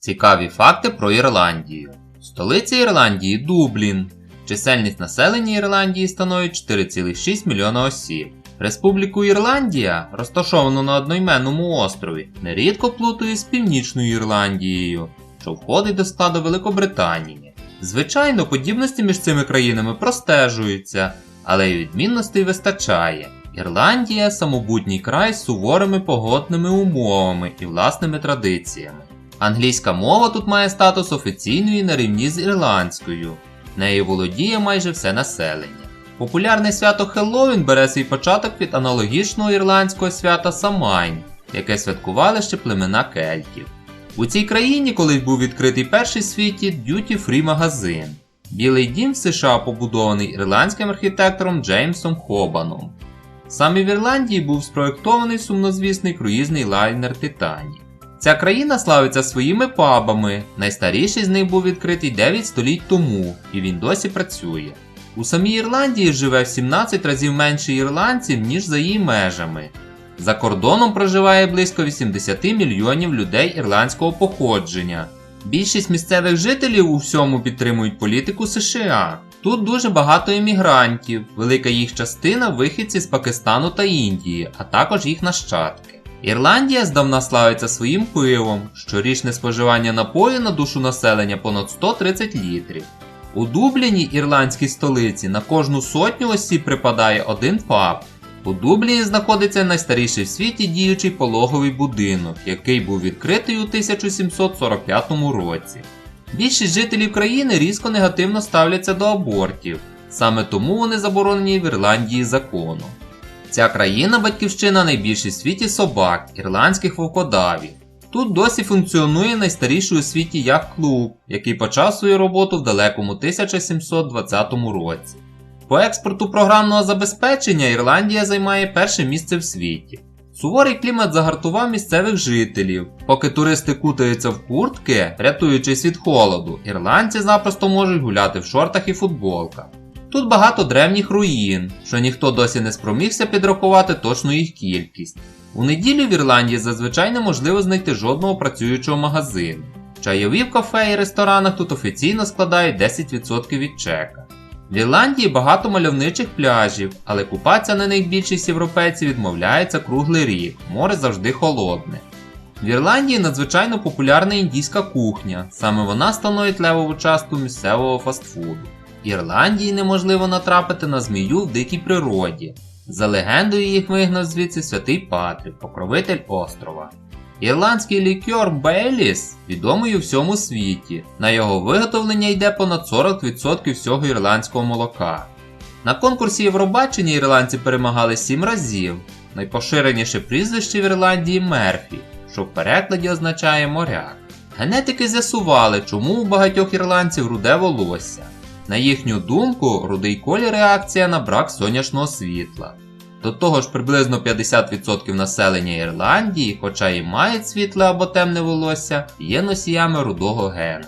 Цікаві факти про Ірландію. Столиця Ірландії Дублін. Чисельність населення Ірландії становить 4,6 мільйона осіб. Республіку Ірландія, розташовану на одноіменному острові, нерідко плутають з Північною Ірландією, що входить до складу Великобританії. Звичайно, подібності між цими країнами простежуються, але й відмінностей вистачає. Ірландія самобутній край з суворими погодними умовами і власними традиціями. Англійська мова тут має статус офіційної на рівні з ірландською. Нею володіє майже все населення. Популярне свято Хеллоуін бере свій початок від аналогічного ірландського свята Самайн, яке святкували ще племена кельтів. У цій країні колись був відкритий перший світі Duty Free магазин. Білий дім в США побудований ірландським архітектором Джеймсом Хобаном. Саме в Ірландії був спроєктований сумнозвісний круїзний лайнер Титанік. Ця країна славиться своїми пабами. Найстаріший з них був відкритий 9 століть тому, і він досі працює. У самій Ірландії живе в 17 разів менше ірландців, ніж за її межами. За кордоном проживає близько 80 мільйонів людей ірландського походження. Більшість місцевих жителів у всьому підтримують політику США. Тут дуже багато іммігрантів, велика їх частина вихідці з Пакистану та Індії, а також їх нащадки. Ірландія здавна славиться своїм пивом, щорічне споживання напою на душу населення понад 130 літрів. У Дубліні, ірландській столиці, на кожну сотню осіб припадає один паб. У Дубліні знаходиться найстаріший в світі діючий пологовий будинок, який був відкритий у 1745 році. Більшість жителів країни різко негативно ставляться до абортів, саме тому вони заборонені в Ірландії законом. Ця країна батьківщина найбільший в світі собак, ірландських вовкодавів. Тут досі функціонує найстаріший у світі яхт-клуб, який почав свою роботу в далекому 1720 році. По експорту програмного забезпечення Ірландія займає перше місце в світі. Суворий клімат загартував місцевих жителів. Поки туристи кутаються в куртки, рятуючись від холоду, ірландці запросто можуть гуляти в шортах і футболках. Тут багато древніх руїн, що ніхто досі не спромігся підрахувати точну їх кількість. У неділю в Ірландії зазвичай неможливо знайти жодного працюючого магазину. Чайові в кафе і ресторанах тут офіційно складають 10% від чека. В Ірландії багато мальовничих пляжів, але купатися на них більшість європейців відмовляється круглий рік, море завжди холодне. В Ірландії надзвичайно популярна індійська кухня, саме вона становить левову частку місцевого фастфуду. В Ірландії неможливо натрапити на змію в дикій природі. За легендою їх вигнав звідси святий Патрик, покровитель острова. Ірландський лікер Бейліс відомий у всьому світі. На його виготовлення йде понад 40% всього ірландського молока. На конкурсі Євробачення ірландці перемагали 7 разів. Найпоширеніше прізвище в Ірландії Мерфі, що в перекладі означає моряк. Генетики з'ясували, чому у багатьох ірландців руде волосся. На їхню думку, рудий колір реакція на брак сонячного світла. До того ж, приблизно 50% населення Ірландії, хоча і мають світле або темне волосся, є носіями рудого гена.